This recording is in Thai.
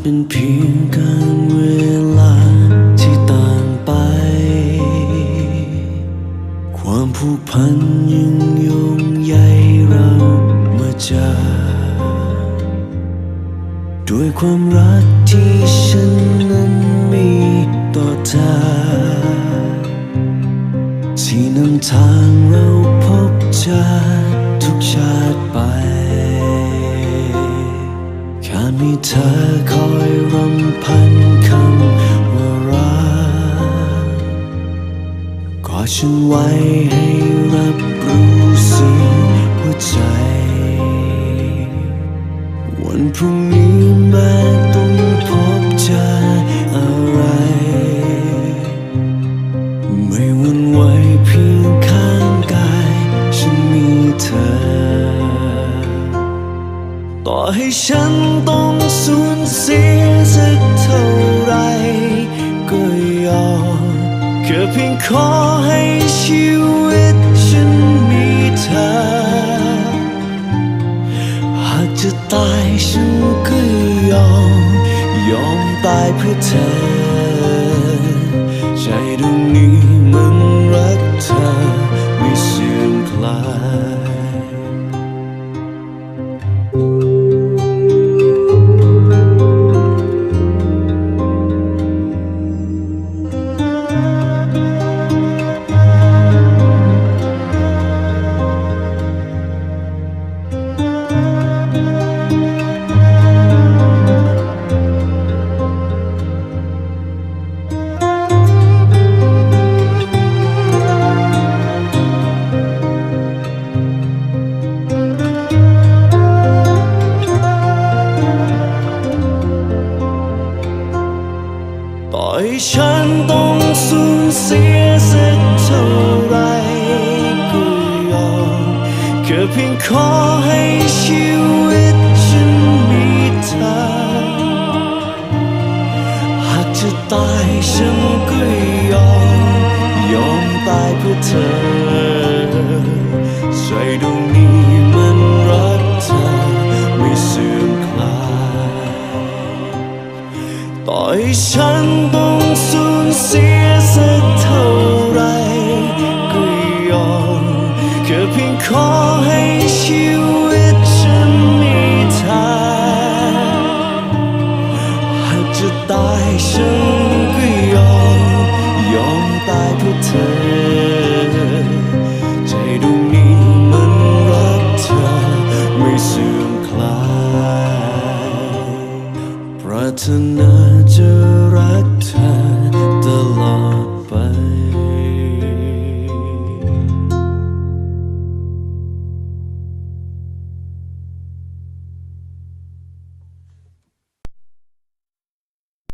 เป็นเพียงการเวลาที่ต่างไป ความผูกพันยังโยงใยเรามาจากด้วยความรักที่ฉันนั้นมีต่อเธอที่นำทางเราพบเจอทุกชาติ เธอคอยรำพันคำว่ารักกอดฉันไว้ให้รับรู้ ให้ฉันต้องสูญเสียสักเท่าไรก็ยอมแค่เพียงขอให้ชีวิตฉันมีเธอ หากจะตายฉันก็ยอม ยอมตายเพื่อเธอ ขอให้ชีวิตฉันมีเธอ หากจะตายฉันก็ยอม ยอมตายเพื่อเธอ ใจดวงนี้มันรักเธอ ไม่เสื่อมคลาย ต่อให้ฉันต้องสูญเสียสักเท่า แค่เพียงขอให้ชีวิตฉันมีเธอหากจะตายฉันก็ยอม ยอมตายเพื่อเธอ ใจดวงนี้มันรักเธอไม่เสื่อมคลายปรารถนา